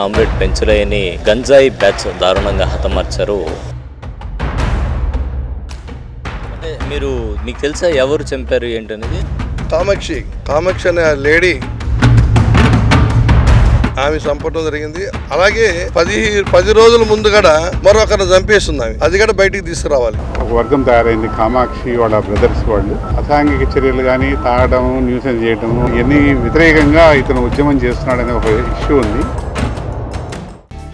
Comrade పెంచులయ్యని గంజాయి batch దారుణంగా హతమార్చారు. అంటే మీరు మీకు తెలుసా ఎవరు చంపారు ఏంటనేది? కామాక్షి. కామాక్షి అనే ఆ లేడీ ఆమె చంపడం జరిగింది. అలాగే పది పది రోజుల ముందు కూడా మరొకరిని చంపేస్తుంది ఆమె. అది కూడా బయటికి తీసుకురావాలి. ఒక వర్గం తయారైంది కామాక్షి వాళ్ళ బ్రదర్స్ వాళ్ళు. అసాంఘిక చర్యలు కానీ తాగడం న్యూసెన్స్ చేయడం ఇవన్నీ వ్యతిరేకంగా ఇతను ఉద్యమం చేస్తున్నాడనే ఒక ఇష్యూ ఉంది.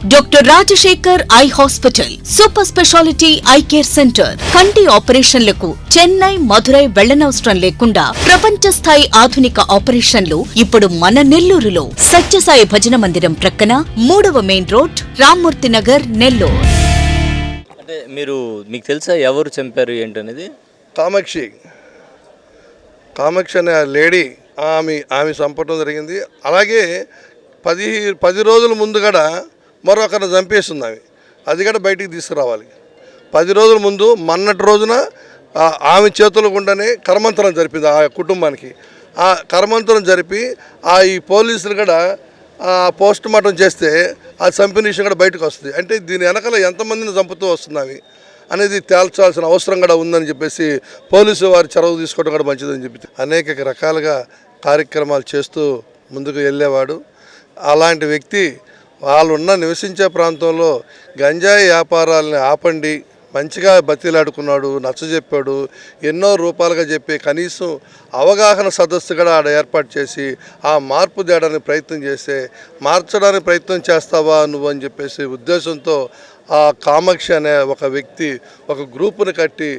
Doctor Rajasekhar eye hospital super speciality eye care centre కంటి ఆపరేషన్లకు చెన్నై మధురై వెళ్ళనవసరం లేకుండా ప్రపంచ స్థాయి ఆధునిక ఆపరేషన్లు ఇప్పుడు మన నెల్లూరులో సత్యసాయి భజన మందిరం ప్రక్కన మూడవ మెయిన్ రోడ్ రామ్మూర్తి నగర్ నెల్లూరు. అంటే మీరు మీకు తెలుసా ఎవరు చంపారు ఏంటనేది? కామాక్షి. కామాక్షి అనే లేడీ ఆమె ఆమె చంపడం జరిగింది. అలాగే పది పది రోజుల ముందు కూడా మరొకరిని చంపేస్తుంది అవి అది కూడా బయటికి తీసుకురావాలి. పది రోజుల ముందు మొన్నటి రోజున ఆమె చేతుల గుండానే కర్మంతరం జరిపింది ఆ కుటుంబానికి. ఆ కర్మంతరం జరిపి ఆ ఈ పోలీసులు కూడా పోస్ట్ మార్టం చేస్తే ఆ చంపిన విషయం కూడా బయటకు వస్తుంది. అంటే దీని వెనకాల ఎంతమందిని చంపుతూ వస్తుంది అనేది తేల్చాల్సిన అవసరం కూడా ఉందని చెప్పేసి పోలీసు వారి చొరవ తీసుకోవడం కూడా మంచిదని చెప్పి అనేక రకాలుగా కార్యక్రమాలు చేస్తూ ముందుకు వెళ్ళేవాడు. అలాంటి వ్యక్తి వాళ్ళున్న నివసించే ప్రాంతంలో గంజాయి వ్యాపారాలని ఆపండి మంచిగా బతిలాడుకున్నాడు నచ్చజెప్పాడు ఎన్నో రూపాలుగా చెప్పి కనీసం అవగాహన సదస్సు కూడా ఆడ ఏర్పాటు చేసి ఆ మార్పు తేడానికి ప్రయత్నం చేస్తే మార్చడానికి ప్రయత్నం చేస్తావా నువ్వు అని చెప్పేసి ఉద్దేశంతో ఆ కామాక్షి అనే ఒక వ్యక్తి ఒక గ్రూపుని కట్టి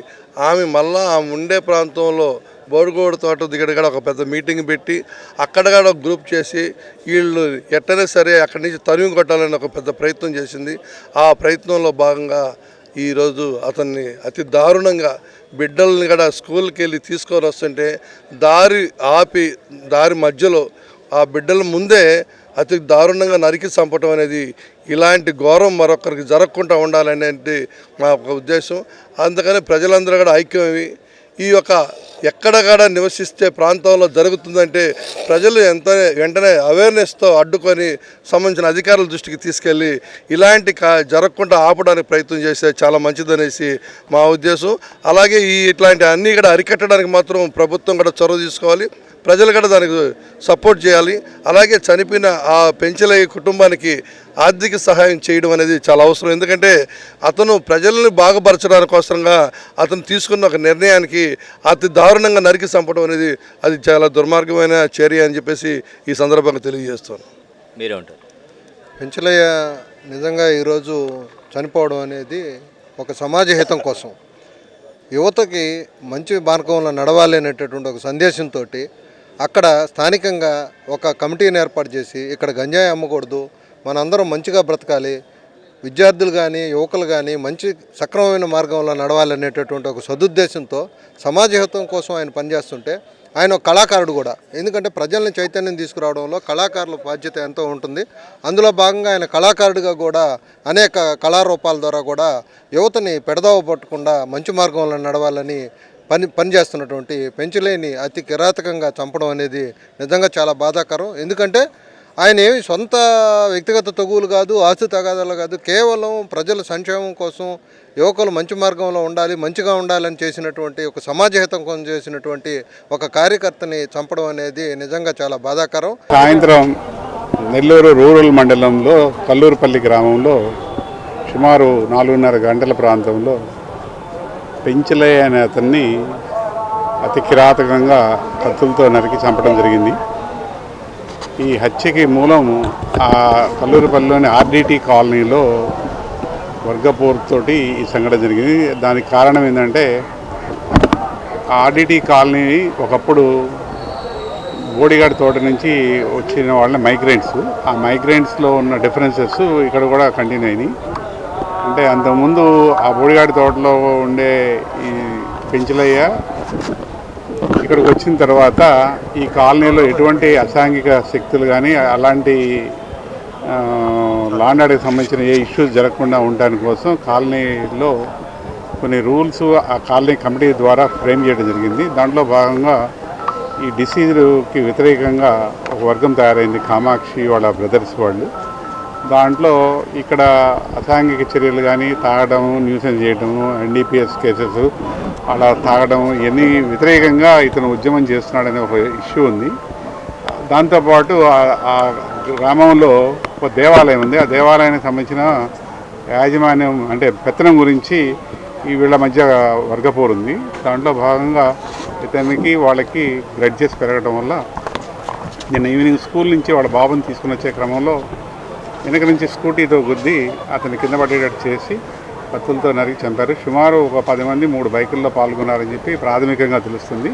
ఆమె మళ్ళా ఆమె ఉండే ప్రాంతంలో బోడుగోడు తోట దగ్గర కూడా ఒక పెద్ద మీటింగ్ పెట్టి అక్కడ కూడా ఒక గ్రూప్ చేసి వీళ్ళు ఎట్టనే సరే అక్కడి నుంచి తరిమి కొట్టాలని ఒక పెద్ద ప్రయత్నం చేసింది. ఆ ప్రయత్నంలో భాగంగా ఈరోజు అతన్ని అతి దారుణంగా బిడ్డల్ని కూడా స్కూల్కి వెళ్ళి తీసుకొని వస్తుంటే దారి ఆపి దారి మధ్యలో ఆ బిడ్డల ముందే అతి దారుణంగా నరికి చంపటం అనేది ఇలాంటి ఘోరం మరొకరికి జరగకుండా ఉండాలనేది మా ఒక ఉద్దేశం. అందుకని ప్రజలందరూ కూడా ఐక్యమవి ఈ యొక్క ఎక్కడక్కడ నివసిస్తే ప్రాంతంలో జరుగుతుందంటే ప్రజలు ఎంత వెంటనే అవేర్నెస్తో అడ్డుకొని సంబంధించిన అధికారుల దృష్టికి తీసుకెళ్ళి ఇలాంటి కా జరగకుండా ఆపడానికి ప్రయత్నం చేస్తే చాలా మంచిదనేసి మా ఉద్దేశం. అలాగే ఈ ఇట్లాంటి అన్నీ కూడా అరికట్టడానికి మాత్రం ప్రభుత్వం కూడా చొరవ తీసుకోవాలి. ప్రజలు కూడా దానికి సపోర్ట్ చేయాలి. అలాగే చనిపోయిన ఆ పెంచలయ్య కుటుంబానికి ఆర్థిక సహాయం చేయడం అనేది చాలా అవసరం. ఎందుకంటే అతను ప్రజల్ని బాగుపరచడానికి కోసంగా అతను తీసుకున్న ఒక నిర్ణయానికి అతి దారుణంగా నరికి చంపడం అనేది అది చాలా దుర్మార్గమైన చర్య అని చెప్పేసి ఈ సందర్భంగా తెలియజేస్తాను. మీరేమంటారు పెంచలయ్య నిజంగా ఈరోజు చనిపోవడం అనేది ఒక సమాజ హితం కోసం. యువతకి మంచి మార్గంలో నడవాలి అనేటటువంటి ఒక సందేశంతో అక్కడ స్థానికంగా ఒక కమిటీని ఏర్పాటు చేసి ఇక్కడ గంజాయి అమ్మకూడదు మనందరం మంచిగా బ్రతకాలి విద్యార్థులు కానీ యువకులు కానీ మంచి సక్రమమైన మార్గంలో నడవాలనేటటువంటి ఒక సదుద్దేశంతో సమాజహితం కోసం ఆయన పనిచేస్తుంటే ఆయన ఒక కళాకారుడు కూడా. ఎందుకంటే ప్రజల్ని చైతన్యం తీసుకురావడంలో కళాకారుల బాధ్యత ఎంతో ఉంటుంది. అందులో భాగంగా ఆయన కళాకారుడిగా కూడా అనేక కళారూపాల ద్వారా కూడా యువతని పెడదావ పట్టకుండా మంచి మార్గంలో నడవాలని పని పనిచేస్తున్నటువంటి పెంచలేని అతి కిరాతకంగా చంపడం అనేది నిజంగా చాలా బాధాకరం. ఎందుకంటే ఆయన ఏమి సొంత వ్యక్తిగత తగువులు కాదు ఆస్తి తగాదాలు కాదు కేవలం ప్రజల సంక్షేమం కోసం యువకులు మంచి మార్గంలో ఉండాలి మంచిగా ఉండాలని చేసినటువంటి ఒక సమాజహితం కోసం చేసినటువంటి ఒక కార్యకర్తని చంపడం అనేది నిజంగా చాలా బాధాకరం. సాయంత్రం నెల్లూరు రూరల్ మండలంలో కల్లూరుపల్లి గ్రామంలో సుమారు నాలుగున్నర గంటల ప్రాంతంలో పెంచలే అనే అతన్ని అతి కిరాతకంగా కత్తులతో నరికి చంపడం జరిగింది. ఈ హత్యకి మూలం ఆ కల్లూరుపల్లిలోని ఆర్డీటీ కాలనీలో వర్గపోరుతోటి ఈ సంఘటన జరిగింది. దానికి కారణం ఏంటంటే ఆర్డీటీ కాలనీ ఒకప్పుడు బోడిగాడి తోట నుంచి వచ్చిన వాళ్ళ మైగ్రెంట్స్ ఆ మైగ్రెంట్స్లో ఉన్న డిఫరెన్సెస్ ఇక్కడ కూడా కంటిన్యూ అయినాయి. అంటే అంతకుముందు ఆ బోడిగాడి తోటలో ఉండే ఈ పెంచలయ్య ఇక్కడికి వచ్చిన తర్వాత ఈ కాలనీలో ఎటువంటి అసాంఘిక శక్తులు కానీ అలాంటి లాండాడికి సంబంధించిన ఏ ఇష్యూస్ జరగకుండా ఉండడానికి కోసం కాలనీలో కొన్ని రూల్స్ ఆ కాలనీ కమిటీ ద్వారా ఫ్రేమ్ చేయడం జరిగింది. దాంట్లో భాగంగా ఈ డిసీజ్కి వ్యతిరేకంగా ఒక వర్గం తయారైంది కామాక్షి వాళ్ళ బ్రదర్స్ వాళ్ళు. దాంట్లో ఇక్కడ అసాంఘిక చర్యలు కానీ తాగడం న్యూసెన్స్ చేయడము ఎన్డీపీఎస్ కేసెస్ అలా తాగడం ఇవన్నీ వ్యతిరేకంగా ఇతను ఉద్యమం చేస్తున్నాడనే ఒక ఇష్యూ ఉంది. దాంతోపాటు ఆ- ఆ గ్రామంలో ఒక దేవాలయం ఉంది. ఆ దేవాలయానికి సంబంధించిన యాజమాన్యం అంటే పెత్తనం గురించి ఈ వీళ్ళ మధ్య వర్గపోరు ఉంది. దాంట్లో భాగంగా ఇతనికి వాళ్ళకి గ్రడ్జెస్ పెరగడం వల్ల నిన్న ఈవినింగ్ స్కూల్ నుంచి వాళ్ళ బాబుని తీసుకుని వచ్చే క్రమంలో వెనక నుంచి స్కూటీతో గుద్ది అతని కింద పడేటట్టు చేసి కత్తులతో నరికి చంపారు. సుమారు ఒక పది మంది మూడు బైకుల్లో పాల్గొన్నారని చెప్పి ప్రాథమికంగా తెలుస్తుంది.